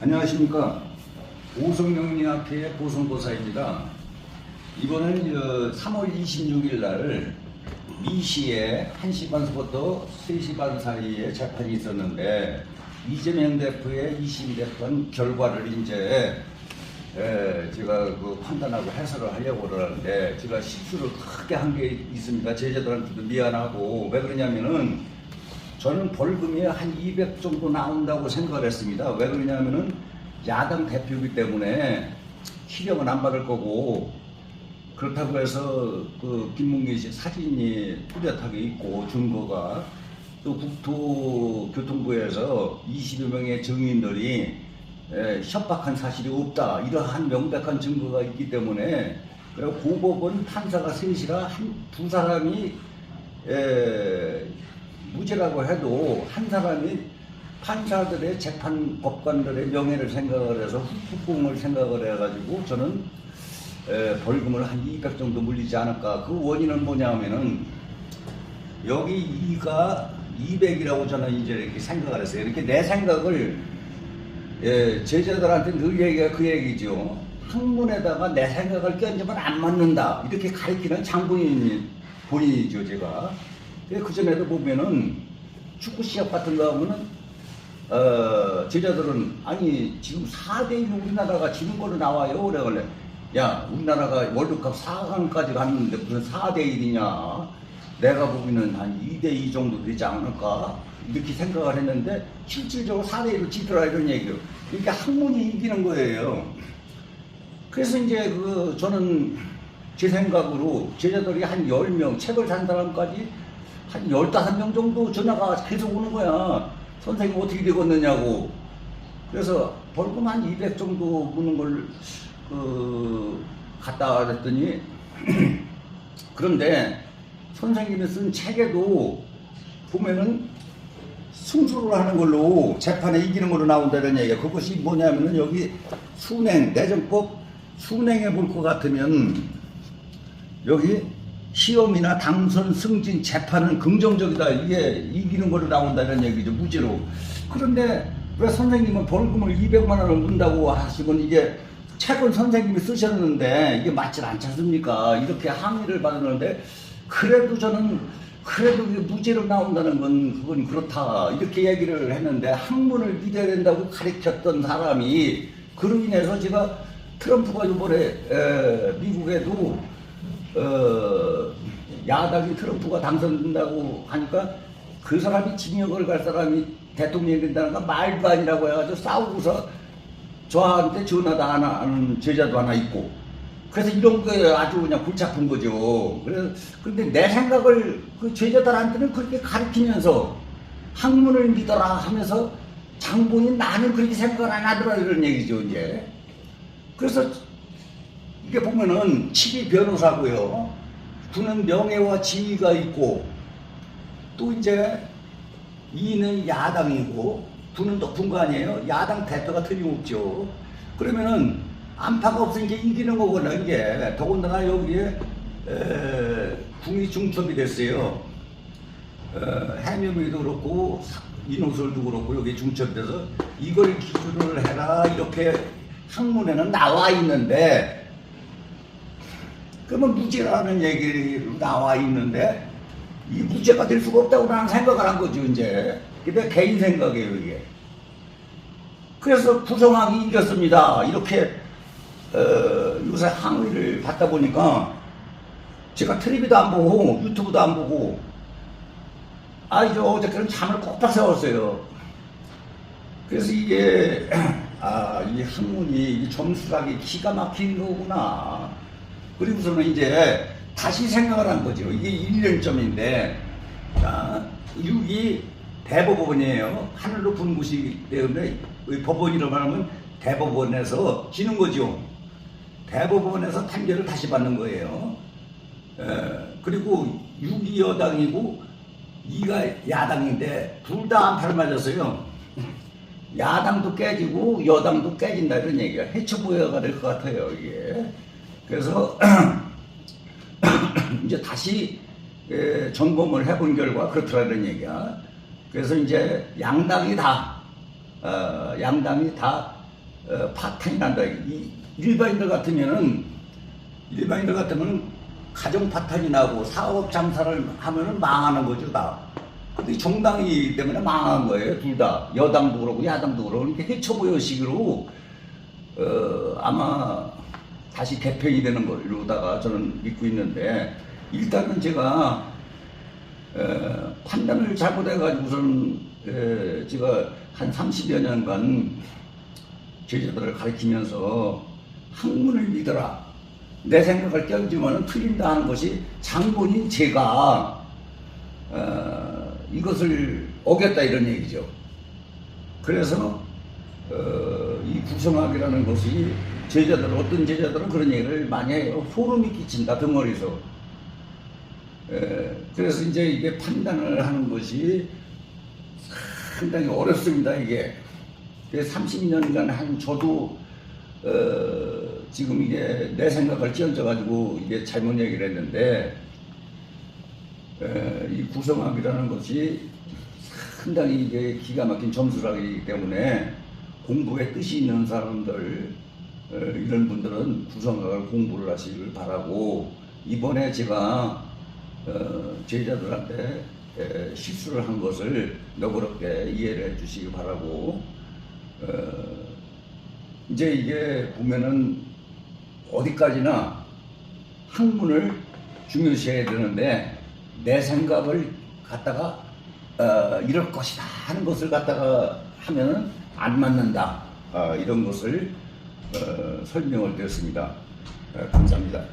안녕하십니까. 오성명리학회의 보성보사입니다. 이번엔 3월 26일 날 미시에 1시 반서부터 3시 반 사이에 재판이 있었는데 이재명 대표의 2심 재판 결과를 이제 에, 제가 그 판단하고 해설을 하려고 그러는데 제가 실수를 크게 한 게 있습니다. 제자들한테도 미안하고 왜 그러냐면은 저는 벌금이 한 200 정도 나온다고 생각을 했습니다. 왜 그러냐면은 야당 대표이기 때문에 희령은 안 받을 거고 그렇다고 해서 그 김문기 씨 사진이 뚜렷하게 있고 증거가 또 국토교통부에서 20여 명의 증인들이 에, 협박한 사실이 없다 이러한 명백한 증거가 있기 때문에 그리고 고법은 판사가 셋이라 한, 두 사람이 에, 무죄라고 해도 한 사람이 판사들의 재판 법관들의 명예를 생각을 해서 후폭풍을 생각을 해가지고 저는 에, 벌금을 한 200 정도 물리지 않을까. 그 원인은 뭐냐면은 여기 이가 200이라고 저는 이제 이렇게 생각을 했어요. 이렇게 내 생각을 예, 제자들한테 늘 얘기가 그 얘기죠. 학문에다가 내 생각을 끼얹으면 안 맞는다. 이렇게 가르치는 장본인 본인이죠, 제가. 그 전에도 보면은 축구 시합 같은 거 하면은 어, 제자들은 아니 지금 4대1 우리나라가 지는 거로 나와요. 그래 그래. 야 우리나라가 월드컵 4강까지 갔는데 무슨 4대1이냐. 내가 보기에는 한 2대2 정도 되지 않을까. 이렇게 생각을 했는데 실질적으로 4대1로 지더라 이런 얘기요. 이렇게 학문이 이기는 거예요. 그래서 이제 그 저는 제 생각으로 제자들이 한 10명, 책을 산 사람까지 한 15명 정도 전화가 계속 오는 거야. 선생님 어떻게 되겠느냐고. 그래서 벌금 한 200 정도 무는 걸, 그, 갔다 그랬더니, 그런데 선생님이 쓴 책에도 보면은 승소를 하는 걸로 재판에 이기는 걸로 나온다는 얘기야. 그것이 뭐냐면은 여기 순행, 내정법 순행해 볼 것 같으면 여기 시험이나 당선 승진 재판은 긍정적이다. 이게 이기는 걸로 나온다는 얘기죠. 무죄로. 그런데 왜 선생님은 벌금을 200만 원을 문다고 하시면 이게 책은 선생님이 쓰셨는데 이게 맞지 않지 않습니까? 이렇게 항의를 받았는데 그래도 저는 그래도 무죄로 나온다는 건 그건 그렇다 이렇게 얘기를 했는데 학문을 믿어야 된다고 가르쳤던 사람이 그로 인해서 제가 트럼프가 이번에 에, 미국에도 어, 야당이 트럼프가 당선된다고 하니까 그 사람이 징역을 갈 사람이 대통령이 된다는 건 말도 아니라고 해가지고 싸우고서 저한테 전화도 안 하는 제자도 하나 있고 그래서 이런 거에 아주 그냥 골치 아픈 거죠. 근데 내 생각을 그 제자들한테는 그렇게 가르치면서 학문을 믿어라 하면서 장본인 나는 그렇게 생각을 안 하더라 이런 얘기죠 이제. 그래서 이게 보면은 칠이 변호사고요. 그는 명예와 지위가 있고 또 이제 이는 야당이고 두는 높은 거 아니에요? 야당 대표가 틀림없죠. 그러면은 안파가 없으니까 이기는 거구나 이게. 더군다나 여기에 에, 궁이 중첩이 됐어요. 어, 해묘미도 그렇고 인호설도 그렇고 여기 중첩이 돼서 이걸 기준을 해라 이렇게 학문에는 나와 있는데 그러면 무죄라는 얘기로 나와 있는데 이 무죄가 될 수가 없다고 나는 생각을 한 거죠 이제. 근데 개인 생각이에요 이게. 그래서 부정하기 이겼습니다. 이렇게 어, 요새 항의를 받다 보니까 제가 텔레비도 안 보고 유튜브도 안 보고 아 이제 어저께는 잠을 꼭박 세웠어요. 그래서 이게 아 이 학문이 이 점수라기 기가 막힌 거구나 그리고서는 이제 다시 생각을 한 거죠. 이게 1년점인데, 자, 여기 대법원이에요. 하늘 높은 곳이기 때문에 이 법원이라고 하면 대법원에서 지는 거죠. 대법원에서 판결을 다시 받는 거예요. 에, 그리고 6이 여당이고 2가 야당인데 둘 다 안파를 맞았어요. 야당도 깨지고 여당도 깨진다 이런 얘기가 해초보여가 될 것 같아요 이게. 그래서 이제 다시 에, 점검을 해본 결과 그렇더라는 얘기야. 그래서 이제 양당이 다 어, 양당이 다 어, 파탄이 난다. 이 일반인들 같으면은 일반인들 같으면 가정 파탄이 나고 사업 장사를 하면은 망하는 거죠 다. 근데 정당이기 때문에 망한 거예요 둘 다. 여당도 그러고 야당도 그러고 이렇게 해쳐보여 식으로 어, 아마 다시 개편이 되는 걸로다가 저는 믿고 있는데 일단은 제가 에, 판단을 잘못해가지고서는 에, 제가 한 30여 년간 제자들을 가르치면서 학문을 믿어라. 내 생각을 껴주면 틀린다 하는 것이 장본인 제가 어, 이것을 어겼다 이런 얘기죠. 그래서 어, 이 구성학이라는 것이 제자들 어떤 제자들은 그런 얘기를 많이 해요. 소름이 끼친다 덩어리서. 에, 그래서 이제 이게 판단을 하는 것이 상당히 어렵습니다 이게. 30년간 한 저도 어, 지금 이게 내 생각을 찌얹어 가지고 이게 잘못 얘기를 했는데 에, 이 구성학이라는 것이 상당히 이게 기가 막힌 점수라기 때문에 공부에 뜻이 있는 사람들 어, 이런 분들은 구성학을 공부를 하시길 바라고 이번에 제가 어, 제자들한테 에, 실수를 한 것을 너그럽게 이해를 해 주시기 바라고 어, 이제 이게 보면은 어디까지나 학문을 중요시해야 되는데 내 생각을 갖다가 어, 이럴 것이다 하는 것을 갖다가 하면은 안 맞는다. 어, 이런 것을 어, 설명을 드렸습니다. 어, 감사합니다.